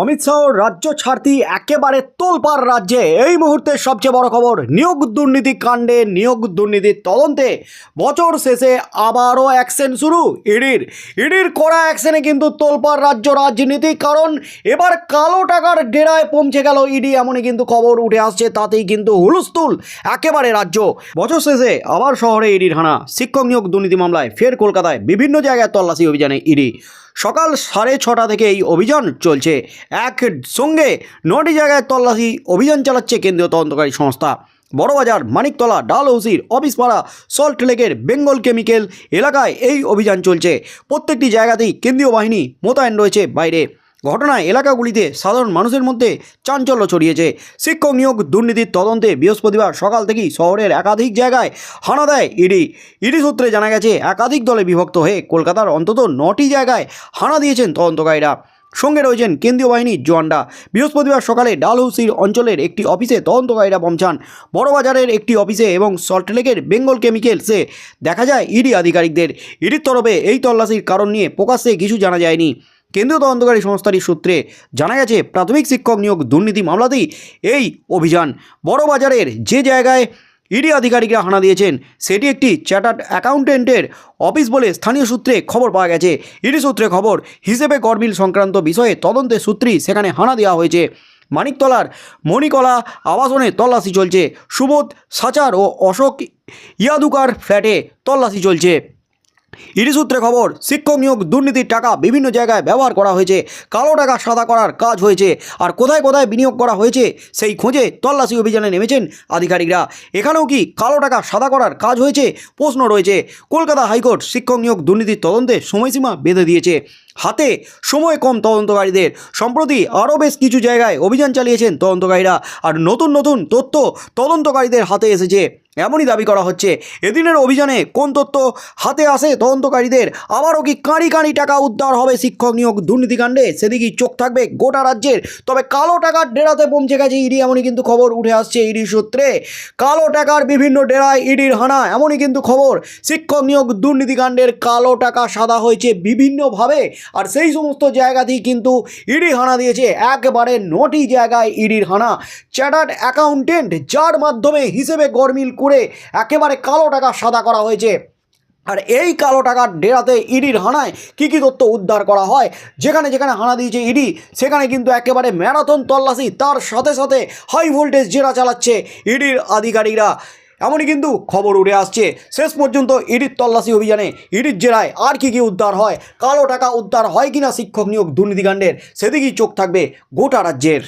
অমিত শাহ রাজ্য ছাড়তি একেবারে তোলপাড় রাজ্যে। এই মুহূর্তে সবচেয়ে বড় খবর, নিয়োগ দুর্নীতি কাণ্ডে নিয়োগ দুর্নীতির তদন্তে বছর শেষে আবারও অ্যাকশন শুরু ইডির। ইডির কড়া অ্যাকশনে কিন্তু তোলপাড় রাজ্য রাজনীতি, কারণ এবার কালো টাকার ডেরায় পৌঁছে গেল ইডি, এমনই কিন্তু খবর উঠে আসছে, তাতেই কিন্তু হুলস্থুল একেবারে রাজ্য। বছর শেষে আবার শহরে ইডির হানা, শিক্ষক নিয়োগ দুর্নীতি মামলায় ফের কলকাতায় বিভিন্ন জায়গায় তল্লাশি অভিযানে ইডি। সকাল সাড়ে ছটা থেকে এই অভিযান চলছে। এক সঙ্গে নটি জায়গায় তল্লাশি অভিযান চালাচ্ছে কেন্দ্রীয় তদন্তকারী সংস্থা। বড়বাজার, মানিকতলা, ডালহৌসির, অফিসপাড়া, সল্ট লেকের বেঙ্গল কেমিক্যাল এলাকায় এই অভিযান চলছে। প্রত্যেকটি জায়গাতেই কেন্দ্রীয় বাহিনী মোতায়েন রয়েছে বাইরে। ঘটনায় এলাকাগুলিতে সাধারণ মানুষের মধ্যে চাঞ্চল্য ছড়িয়েছে। শিক্ষক নিয়োগ দুর্নীতির তদন্তে বৃহস্পতিবার সকাল থেকেই শহরের একাধিক জায়গায় হানা দেয় ইডি। ইডি সূত্রে জানা গেছে, একাধিক দলে বিভক্ত হয়ে কলকাতার অন্তত নটি জায়গায় হানা দিয়েছেন তদন্তকারীরা। সঙ্গে রয়েছেন কেন্দ্রীয় বাহিনীর জওয়ানরা। বৃহস্পতিবার সকালে ডালহৌসির অঞ্চলের একটি অফিসে তদন্তকারীরা পৌঁছান। বড়বাজারের একটি অফিসে এবং সল্টলেকের বেঙ্গল কেমিক্যালসে দেখা যায় ইডি আধিকারিকদের। ইডির তরফে এই তল্লাশির কারণ নিয়ে প্রকাশ্যে কিছু জানা যায়নি। কেন্দ্রীয় তদন্তকারী সংস্থাটির সূত্রে জানা গেছে, প্রাথমিক শিক্ষক নিয়োগ দুর্নীতি মামলাতেই এই অভিযান। বড়বাজারের যে জায়গায় ইডি আধিকারিকরা হানা দিয়েছেন, সেটি একটি চ্যাটার্ড অ্যাকাউন্টেন্টের অফিস বলে স্থানীয় সূত্রে খবর পাওয়া গেছে। ইডি সূত্রে খবর, হিসেবে গরমিল সংক্রান্ত বিষয়ে তদন্তের সূত্রেই সেখানে হানা দেওয়া হয়েছে। মানিকতলার মণিকলা আবাসনে তল্লাশি চলছে। সুবোধ সাচার ও অশোক ইয়াদুকার ফ্ল্যাটে তল্লাশি চলছে। ইডি সূত্রে খবর, শিক্ষক নিয়োগ দুর্নীতির টাকা বিভিন্ন জায়গায় ব্যবহার করা হয়েছে, কালো টাকা সাদা করার কাজ হয়েছে, আর কোথায় কোথায় বিনিয়োগ করা হয়েছে, সেই খোঁজে তল্লাশি অভিযানে নেমেছেন আধিকারিকরা। এখানেও কি কালো টাকা সাদা করার কাজ হয়েছে? প্রশ্ন রয়েছে। কলকাতা হাইকোর্ট শিক্ষক নিয়োগ দুর্নীতির তদন্তে সময়সীমা বেঁধে দিয়েছে। হাতে সময় কম তদন্তকারীদের। সম্প্রতি আরও বেশ কিছু জায়গায় অভিযান চালিয়েছেন তদন্তকারীরা। আর নতুন নতুন তথ্য তদন্তকারীদের হাতে এসেছে। এমনই দাবি করা হচ্ছে, এদিনের অভিযানে কোন তথ্য হাতে আসে তদন্তকারীদের? আবারও কি কাঁড়ি কাঁড়ি টাকা উদ্ধার হবে শিক্ষক নিয়োগ দুর্নীতিকাণ্ডে? সেদিকেই চোখ থাকবে গোটা রাজ্যের? তবে কালো টাকার ডেরাতে পৌঁছে গেছে ইডি, এমনই কিন্তু খবর উঠে আসছে ইডি সূত্রে। কালো টাকার বিভিন্ন ডেরায় ইডির হানা, এমনই কিন্তু খবর। শিক্ষক নিয়োগ দুর্নীতিকাণ্ডের কালো টাকা সাদা হয়েছে বিভিন্নভাবে। আর সেই সমস্ত জায়গাতেই কিন্তু ইডি হানা দিয়েছে। একবারে নটি জায়গায় ইডির হানা। চ্যাটার্ড অ্যাকাউন্টেন্ট, যার মাধ্যমে হিসেবে গরমিল করে একেবারে কালো টাকা সাদা করা হয়েছে। আর এই কালো টাকার ডেরাতে ইডির হানায় কী কী তথ্য উদ্ধার করা হয়? যেখানে যেখানে হানা দিয়েছে ইডি, সেখানে কিন্তু একেবারে ম্যারাথন তল্লাশি, তার সাথে সাথে হাই ভোল্টেজ জেরা চালাচ্ছে ইডির আধিকারিকরা। এমনই কিন্তু খবর উড়ে আসছে। শেষ পর্যন্ত ইডির তল্লাশি অভিযানে ইডির জেলায় আর কি কি উদ্ধার হয়, কালো টাকা উদ্ধার হয় কিনা শিক্ষক নিয়োগ দুর্নীতিকাণ্ডের, সেদিকেই চোখ থাকবে গোটা রাজ্যের।